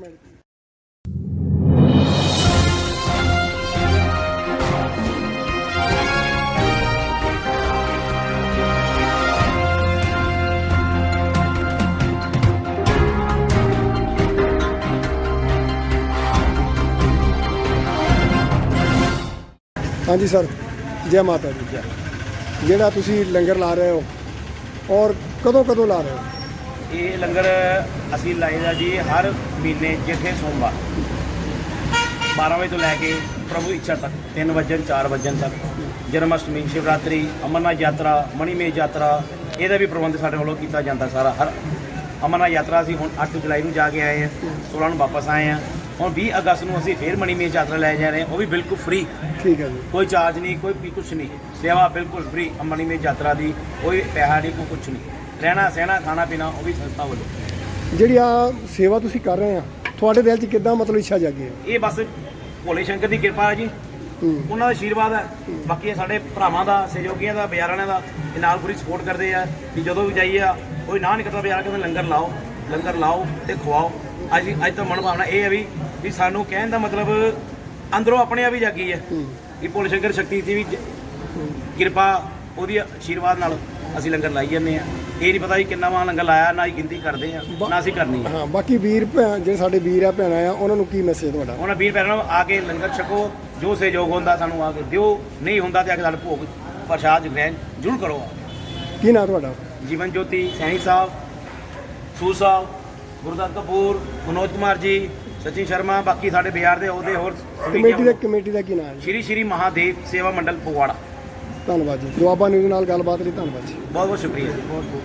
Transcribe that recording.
Minute ਹਾਂਜੀ sir, ਜੈ ਮਾਤਾ ਦੀ। ਜੈ ਜਿਹੜਾ ਤੁਸੀਂ ਲੰਗਰ ਲਾ ਰਹੇ ਹੋ ਔਰ ਕਦੋਂ ਕਦੋਂ ਲਾ ਰਹੇ ਹੋ? ਇਹ ਲੰਗਰ ਅਸੀਂ ਲਾਈਦਾ ਜੀ ਹਰ ਮਹੀਨੇ ਜਿੱਥੇ ਸੋਮਵਾਰ। 12 ਵਜੇ ਤੋਂ ਲੈ ਕੇ ਪ੍ਰਭੂ ਇੱਛਾ ਤੱਕ 3 ਵਜੇ 4 ਵਜੇ ਤੱਕ। ਜਨਮ ਅਸ਼ਟਮੀ ਸ਼ਿਵਰਾਤਰੀ ਅਮਰਨਾਥ ਯਾਤਰਾ ਮਣੀਮੇਜ ਯਾਤਰਾ ਇਹਦਾ ਵੀ ਪ੍ਰਬੰਧ ਸਾਡੇ ਵੱਲੋਂ ਕੀਤਾ ਜਾਂਦਾ ਸਾਰਾ। ਹਰ ਅਮਰਨਾਥ ਯਾਤਰਾ ਅਸੀਂ ਹੁਣ 8 ਜੁਲਾਈ ਨੂੰ ਜਾ ਕੇ ਆਏ ਹਾਂ 16 ਨੂੰ ਵਾਪਸ ਆਏ ਹਾਂ। ਹੁਣ 20 ਅਗਸਤ ਨੂੰ ਅਸੀਂ ਫੇਰ ਮਣੀਮੇਜ ਯਾਤਰਾ ਲੈ ਜਾ ਰਹੇ ਹਾਂ ਉਹ ਵੀ ਬਿਲਕੁਲ ਫ੍ਰੀ ਠੀਕ ਹੈ ਜੀ। ਕੋਈ ਚਾਰਜ ਨਹੀਂ ਕੋਈ ਕੁਛ ਨਹੀਂ। ਸੇਵਾ ਬਿਲਕੁਲ ਫ੍ਰੀ ਮਣੀਮੇਜ ਯਾਤਰਾ ਦੀ ਕੋਈ ਪੈਸਾ ਨਹੀਂ ਕੋਈ ਕੁਛ ਨਹੀਂ। ਰਹਿਣਾ ਸਹਿਣਾ ਖਾਣਾ ਪੀਣਾ ਉਹ ਵੀ ਸੰਸਥਾ ਵੱਲੋਂ। ਜਿਹੜੀ ਆ ਸੇਵਾ ਤੁਸੀਂ ਕਰ ਰਹੇ ਆ ਤੁਹਾਡੇ ਦਿਲ 'ਚ ਕਿੱਦਾਂ ਮਤਲਬ ਇੱਛਾ ਜਾਗੀ ਹੈ? ਇਹ ਬਸ ਭੋਲੇ ਸ਼ੰਕਰ ਦੀ ਕਿਰਪਾ ਹੈ ਜੀ। ਹੂੰ। ਉਹਨਾਂ ਦਾ ਆਸ਼ੀਰਵਾਦ ਹੈ। ਬਾਕੀ ਇਹ ਸਾਡੇ ਭਰਾਵਾਂ ਦਾ ਸਹਿਯੋਗੀਆਂ ਦਾ ਬਾਜ਼ਾਰਾਂ ਦਾ ਇਹ ਨਾਲ ਪੂਰੀ ਸਪੋਰਟ ਕਰਦੇ ਆ ਕਿ ਜਦੋਂ ਵੀ ਜਾਈਏ ਆ ਕੋਈ ਨਾ ਨਹੀਂ ਕਰਦਾ ਬਾਜ਼ਾਰ ਕਹਿੰਦੇ ਲੰਗਰ ਲਾਓ ਲੰਗਰ ਲਾਓ ਤੇ ਖਵਾਓ। ਅੱਜ ਅੱਜ ਤਾਂ ਮਨ ਭਾਵਨਾ ਇਹ ਹੈ ਵੀ ਵੀ ਸਾਨੂੰ ਕਹਿਣ ਦਾ ਮਤਲਬ ਅੰਦਰੋਂ ਆਪਣੇ ਆਪ ਹੀ ਜਾਗੀ ਹੈ ਹੂੰ। ਕਿ ਭੋਲੇ ਸ਼ੰਕਰ ਸ਼ਕਤੀ ਦੀ ਵੀ ਜ- ਕਿਰਪਾ ਉਹਦੀ ਆਸ਼ੀਰਵਾਦ ਨਾਲ ਅਸੀਂ ਲੰਗਰ ਲਾਈ ਜਾਂਦੇ ਆ ਇਹ ਨਹੀਂ ਪਤਾ ਵੀ ਕਿੰਨਾ ਵਾਂ ਲੰਗਰ ਲਾਇਆ ਨਾ ਹੀ ਗਿਣਤੀ ਕਰਦੇ ਆ ਨਾ ਅਸੀਂ ਕਰਨੀ ਆ ਹਾਂ ਬਾਕੀ ਵੀਰ ਭੈਣ ਜਿਹੜੇ ਸਾਡੇ ਵੀਰ ਆ ਭੈਣਾਂ ਆ ਉਹਨਾਂ ਨੂੰ ਕੀ ਮੈਸੇਜ ਤੁਹਾਡਾ? ਉਹਨਾਂ ਵੀਰ ਭੈਣਾਂ ਨੂੰ ਆ ਕੇ ਲੰਗਰ ਛਕੋ ਜੋ ਸਹਿਯੋਗ ਹੁੰਦਾ ਸਾਨੂੰ ਆ ਕੇ ਦਿਓ ਨਹੀਂ ਹੁੰਦਾ ਤੇ ਆ ਕੇ ਸਾਡੇ ਭੋਗ ਪ੍ਰਸ਼ਾਦ ਗ੍ਰਹਿਣ ਜ਼ਰੂਰ ਕਰੋ ਕੀ। ਨਾਂ ਤੁਹਾਡਾ? ਜੀਵਨ ਜੋਤੀ ਸੈਣੀ ਸਾਹਿਬ ਸੂ ਸਾਹਿਬ ਗੁਰਦਾਸ ਕਪੂਰ ਮਨੋਜ ਕੁਮਾਰ ਜੀ ਸਚਿਨ ਸ਼ਰਮਾ ਬਾਕੀ ਸਾਡੇ ਬਿਹਾਰ ਦੇ ਉਹਦੇ ਹੋਰ ਕਮੇਟੀ ਦਾ ਕਮੇਟੀ ਦਾ ਕੀ ਨਾਮ ਹੈ? ਸ਼੍ਰੀ ਸ਼੍ਰੀ ਮਹਾਦੇਵ ਸੇਵਾ ਮੰਡਲ ਫਗਵਾੜਾ। ਧੰਨਵਾਦ ਜੀ। ਦੁਆਬਾ ਨਿਊਜ਼ ਨਾਲ ਗੱਲਬਾਤ ਲਈ ਧੰਨਵਾਦ ਜੀ। ਬਹੁਤ ਬਹੁਤ ਸ਼ੁਕਰੀਆ ਜੀ। ਬਹੁਤ ਬਹੁਤ